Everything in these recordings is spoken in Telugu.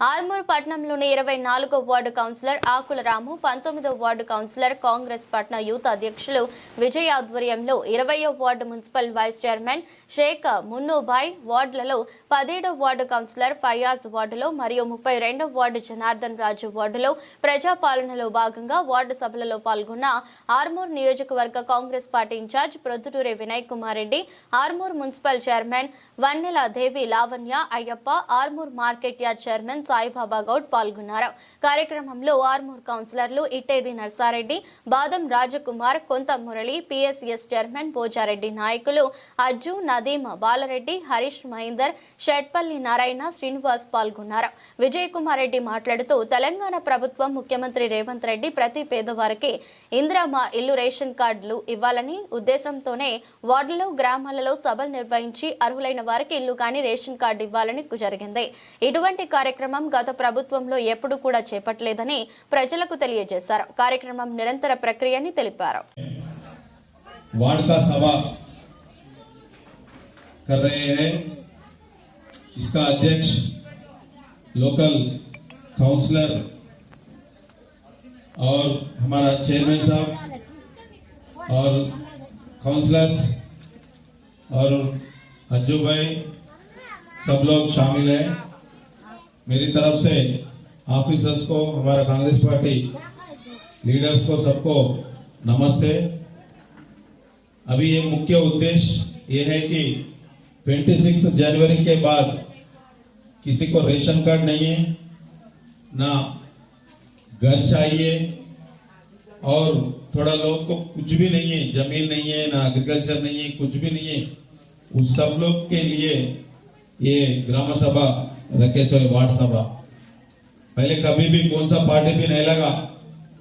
ఆర్మూర్ పట్టణంలోని ఇరవై నాలుగో వార్డు కౌన్సిలర్ ఆకుల రాము పంతొమ్మిదో వార్డు కౌన్సిలర్ కాంగ్రెస్ పట్న యూత్ అధ్యక్షులు విజయ్ ఆధ్వర్యంలో ఇరవయో ward municipal vice chairman Shaik Munnubhai వార్డులలో పదిహేడో వార్డు కౌన్సిలర్ ఫయాజ్ వార్డులో మరియు ముప్పై రెండో వార్డు జనార్దన్ రాజు వార్డులో ప్రజాపాలనలో భాగంగా వార్డు సభలలో పాల్గొన్న ఆర్మూర్ నియోజకవర్గ Congress party incharge Proddaturi Vinay Kumar Reddy Armoor municipal chairman Vannela Devi Lavanya Ayyappa Armoor market yard chairman Saibaba Goud పాల్గొన్నారు. కార్యక్రమంలో ఆర్మూర్ కౌన్సిలర్లు ఇట్టేది నర్సారెడ్డి బాదం రాజకుమార్ కొంత మురళి పిఎస్ఎస్ చైర్మన్ పూజారెడ్డి నాయకులు అజ్జు నదీమ్ బాలరెడ్డి హరీష్ మహేందర్ షెట్పల్లి నారాయణ శ్రీనివాస్ పాల్గొన్నారు. విజయ్ కుమార్ రెడ్డి మాట్లాడుతూ తెలంగాణ ప్రభుత్వం ముఖ్యమంత్రి రేవంత్ రెడ్డి ప్రతి పేదవారికి ఇందిరామ ఇల్లు రేషన్ కార్డులు ఇవ్వాలని ఉద్దేశంతోనే వార్డులో గ్రామాలలో సభలు నిర్వహించి అర్హులైన వారికి ఇల్లు కానీ రేషన్ కార్డు ఇవ్వాలని జరిగింది. ఇటువంటి కార్యక్రమం గత ప్రభుత్వంలో ఎప్పుడు కూడా చేపట్టలేదని ప్రజలకు తెలియజేశారు కార్యక్రమం నిరంతర ప్రక్రియని తెలిపారు वार्ड का सभा कर रहे हैं इसका अध्यक्ष लोकल काउंसलर और हमारा चेयरमैन साहब और काउंसलर्स और अज्जू भाई सब लोग शामिल हैं मेरी तरफ़ से ऑफिसर्स को, हमारा कांग्रेस पार्टी लीडर्स को सबको नमस्ते। अभी ये मुख्य उद्देश्य ये है कि 26 जनवरी के बाद किसी को रेशन कार्ड नहीं है, ना घर चाहिए और थोड़ा लोग को कुछ भी नहीं है, ज़मीन नहीं है, ना एग्रीकल्चर नहीं है, कुछ भी नहीं है। उस सब लोग के लिए ये ग्राम सभा रखे सो वार्ड सभा। पहले कभी भी कौन सा पार्टी भी नहीं लगा।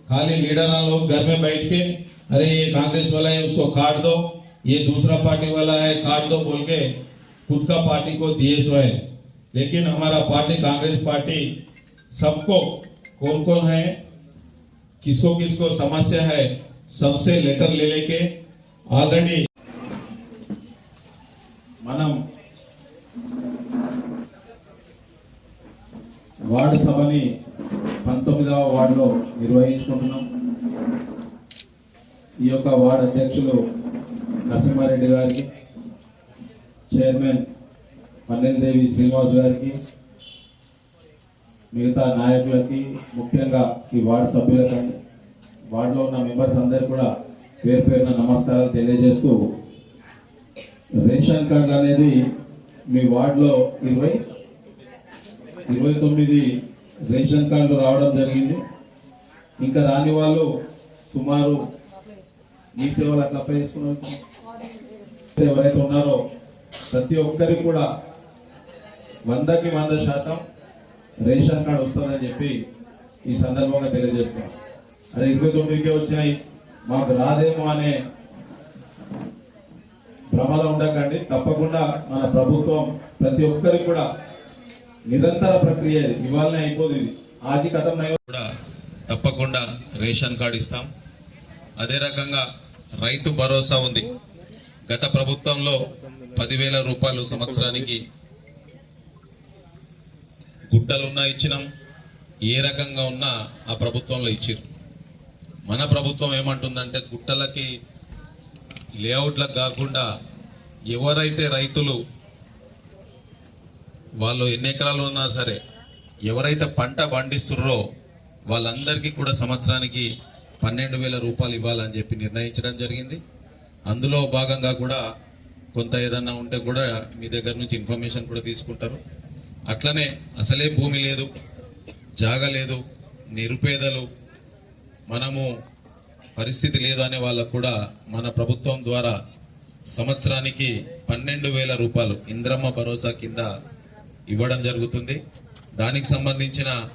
खाली लीडर लोग घर में बैठ के, अरे ये कांग्रेस वाला है, उसको काट दो, ये दूसरा पार्टी वाला है, काट दो बोल के खुद का पार्टी को दिए सो है लेकिन हमारा पार्टी, कांग्रेस पार्टी, सबको कौन कौन है, किसको किसको समस्या है, सबसे लेटर ले लेके ऑलरेडी మనం సభని పంతొమ్మిదవ వార్డులో నిర్వహించుకుంటున్నాం. ఈ యొక్క వార్డు అధ్యక్షులు నరసింహారెడ్డి గారికి చైర్మన్ పన్నెలదేవి శ్రీనివాస్ గారికి మిగతా నాయకులకి ముఖ్యంగా ఈ వార్డు సభ్యులకి వార్డులో ఉన్న మెంబర్స్ అందరు కూడా పేరు పేరున నమస్కారాలు తెలియజేస్తూ రేషన్ కార్డు అనేది మీ వార్డులో ఇరవై ఇరవై తొమ్మిది రేషన్ కార్డులు రావడం జరిగింది. ఇంకా రాని వాళ్ళు సుమారు మీ సేవలు అట్లా అప్లై చేసుకున్న ఎవరైతే ఉన్నారో ప్రతి ఒక్కరికి కూడా వందకి వంద శాతం రేషన్ కార్డు వస్తుందని చెప్పి ఈ సందర్భంగా తెలియజేస్తున్నాం. అరే ఇరవై తొమ్మిదికే వచ్చినాయి. మాకు రాదేమో అనే భ్రమలో ఉండకండి. తప్పకుండా మన ప్రభుత్వం ప్రతి ఒక్కరికి కూడా నిరంతర ప్రక్రియ ఇవాళనే అయిపోదు ఇది. ఆది కథం కూడా తప్పకుండా రేషన్ కార్డు ఇస్తాం. అదే రకంగా రైతు భరోసా ఉంది. గత ప్రభుత్వంలో పదివేల రూపాయలు సంవత్సరానికి గుడ్డలున్నా ఇచ్చినాం. ఏ రకంగా ఉన్నా ఆ ప్రభుత్వంలో ఇచ్చిరు మన ప్రభుత్వం ఏమంటుందంటే గుట్టలకి లేఅవుట్లకు కాకుండా ఎవరైతే రైతులు వాళ్ళు ఎన్ని ఎకరాలు ఉన్నా సరే ఎవరైతే పంట పండిస్తుర్రో వాళ్ళందరికీ కూడా సంవత్సరానికి పన్నెండు వేల రూపాయలు ఇవ్వాలని చెప్పి నిర్ణయించడం జరిగింది. అందులో భాగంగా కూడా కొంత ఏదన్నా ఉంటే కూడా మీ దగ్గర నుంచి ఇన్ఫర్మేషన్ కూడా తీసుకుంటారు. అట్లనే అసలే భూమి లేదు జాగ లేదు నిరుపేదలు మనము పరిస్థితి లేదు అనే వాళ్ళకు కూడా మన ప్రభుత్వం ద్వారా సంవత్సరానికి పన్నెండు వేల రూపాయలు ఇంద్రమ్మ భరోసా కింద ఇవ్వడం జరుగుతుంది. దానికి సంబంధించిన